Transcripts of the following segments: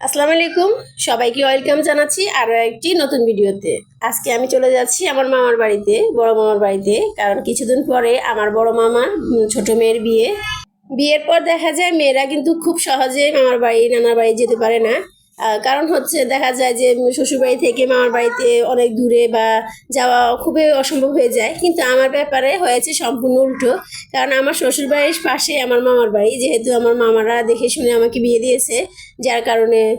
আসসালামু আলাইকুম। সবাইকে ওয়েলকাম জানাচ্ছি আরও একটি নতুন ভিডিওতে। আজকে আমি চলে যাচ্ছি আমার মামার বাড়িতে, বড় মামার বাড়িতে, কারণ কিছুদিন পরে আমার বড় মামার ছোট মেয়ের বিয়ে। বিয়ের পর দেখা যায় মেয়েরা কিন্তু খুব সহজে মামার বাড়ি, নানার বাড়ি যেতে পারে না। কারণ হচ্ছে দেখা যায় যে শ্বশুরবাড়ি থেকে মামার বাড়িতে অনেক দূরে বা যাওয়া খুবই অসম্ভব হয়ে যায়। কিন্তু আমার ব্যাপারে হয়েছে সম্পূর্ণ উল্টো। কারণ আমার শ্বশুরবাড়ির পাশে আমার মামার বাড়ি, যেহেতু আমার মামারা দেখে শুনে আমাকে বিয়ে দিয়েছে, যার কারণে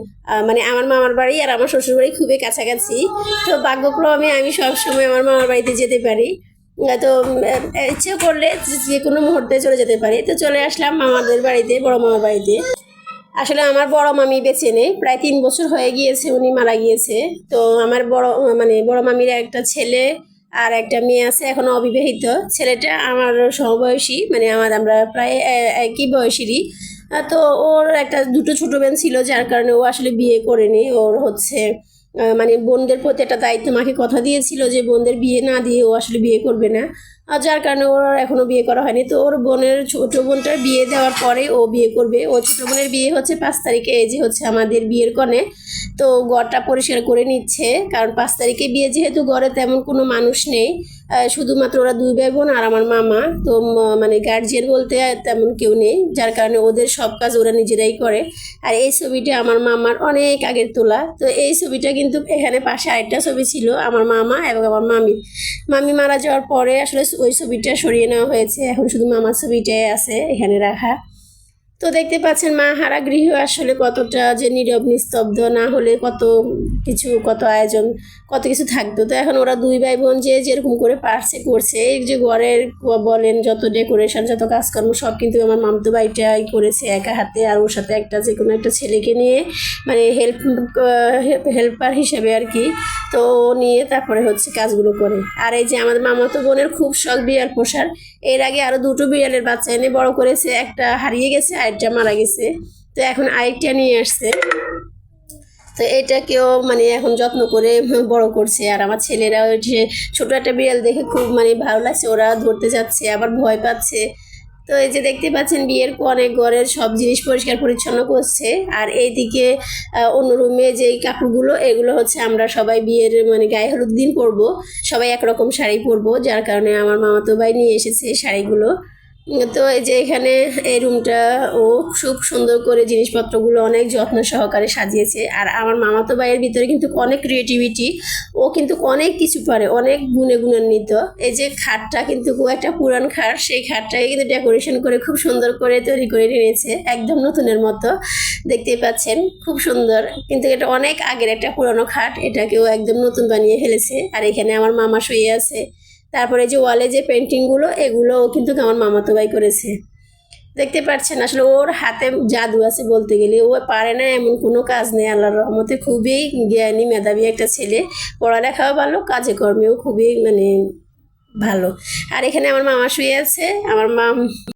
মানে আমার মামার বাড়ি আর আমার শ্বশুরবাড়ি খুবই কাছাকাছি। তো ভাগ্যক্রমে আমি সবসময় আমার মামার বাড়িতে যেতে পারি। তো ইচ্ছে করলে যে- কোনো মুহূর্তে চলে যেতে পারি। তো চলে আসলাম মামাদের বাড়িতে, বড় মামার বাড়িতে। আসলে আমার বড় মামি বেঁচে নেই, প্রায় তিন বছর হয়ে গিয়েছে উনি মারা গিয়েছে। তো আমার বড় মানে বড় মামির একটা ছেলে আর একটা মেয়ে আছে, এখন অবিবাহিত। ছেলেটা আমার সমবয়সী মানে আমার আমরা প্রায় একই বয়সীরই। তো ওর একটা দুটো ছোটো বোন ছিল, যার কারণে ও আসলে বিয়ে করেনি। ওর হচ্ছে মানে বোনদের প্রতি একটা দায়িত্ব মাকে কথা দিয়েছিল যে বোনদের বিয়ে না দিয়ে ও আসলে বিয়ে করবে না। আর যার কারণে ওর এখনও বিয়ে করা হয়নি। তো ওর বোনের ছোট বোনটার বিয়ে দেওয়ার পরে ও বিয়ে করবে। ও ছোটো বোনের বিয়ে হচ্ছে পাঁচ তারিখে, এই যে হচ্ছে আমাদের বিয়ের কনে। তো গড়টা পরিষ্কার করে নিচ্ছে। কারণ পাঁচ তারিখে বিয়ে যেহেতু গড়ে তেমন কোনো মানুষ নেই। শুধুমাত্র ওরা দুই ভাই বোন আর আমার মামা। তো মানে গার্জিয়ান বলতে তেমন কেউ নেই, যার কারণে ওদের সব কাজ ওরা নিজেরাই করে। আর এই ছবিটা আমার মামার অনেক আগের তোলা। তো এই ছবিটা কিন্তু এখানে পাশে আরেকটা ছবি ছিল, আমার মামা এবং আমার মামি। মামি মারা যাওয়ার পরে আসলে ওই ছবিটা সরিয়ে নেওয়া হয়েছে। এখন শুধু মামার ছবিটাই আছে এখানে রাখা। তো দেখতে পাচ্ছেন মা হারা গৃহ আসলে কতটা যে নীরব, নিস্তব্ধ, না হলে কত কিছু, কত আয়োজন, কত কিছু থাকতো। তো এখন ওরা দুই ভাই বোন যে যেরকম করে পারছে, করছে। এই যে ঘরের বলেন যত ডেকোরেশন যত কাজকর্ম, সব কিন্তু আমার মামতো ভাইটাই করেছে একা হাতে। আর ওর সাথে একটা যে কোনো একটা ছেলেকে নিয়ে মানে হেল্প হেল্পার হিসেবে আর কি তো নিয়ে তারপরে হচ্ছে কাজগুলো করে। আর এই যে আমাদের মামাতো বোনের খুব শখ বিড়াল পোষার এর আগে আরও দুটো বিড়ালের বাচ্চা এনে বড় করেছে, একটা হারিয়ে গেছে আরেকটা মারা গেছে। তো এখন আরেকটা নিয়ে আসছে। তো এটাকেও মানে এখন যত্ন করে বড় করছে। আর আমার ছেলেরা ওই যে ছোটো একটা বিড়াল দেখে খুব মানে ভালো লাগছে, ওরা ধরতে যাচ্ছে, আবার ভয় পাচ্ছে। তো এই যে দেখতে পাচ্ছেন বিয়ের অনেক ঘরের সব জিনিস পরিষ্কার পরিচ্ছন্ন করছে। আর এইদিকে অন্য রুমে যেই কাপড়গুলো, এগুলো হচ্ছে আমরা সবাই বিয়ের মানে গায়ে হলুদ দিন পরবো। সবাই একরকম শাড়ি পরবো, যার কারণে আমার মামাতো ভাই নিয়ে এসেছে শাড়িগুলো। তো এই যে এখানে এই রুমটা ও খুব সুন্দর করে জিনিসপত্রগুলো অনেক যত্ন সহকারে সাজিয়েছে। আর আমার মামাতো ভাইয়ের ভিতরে কিন্তু অনেক ক্রিয়েটিভিটি ও কিন্তু অনেক কিছু পারে, অনেক গুণে গুণান্বিত। এই যে খাটটা কিন্তু খুব একটা পুরান খাট, সেই খাটটাকে কিন্তু ডেকোরেশন করে খুব সুন্দর করে তৈরি করে নিয়েছে, একদম নতুনের মতো। দেখতেই পাচ্ছেন, খুব সুন্দর। কিন্তু এটা অনেক আগের একটা পুরনো খাট, এটাকেও একদম নতুন বানিয়ে ফেলেছে। আর এখানে আমার মামা শুয়ে আছে। তারপরে যে ওয়ালে যে পেন্টিংগুলো এগুলোও কিন্তু আমার মামাতো ভাই করেছে। দেখতে পাচ্ছেন আসলে ওর হাতে জাদু আছে বলতে গেলে। ও পারে না এমন কোনো কাজ নেই, আল্লাহর রহমতে খুবই জ্ঞানী, মেধাবী একটা ছেলে। পড়ালেখাও ভালো, কাজে কর্মেও খুবই মানে ভালো। আর এখানে আমার মামা শুয়ে আছে, আমার মা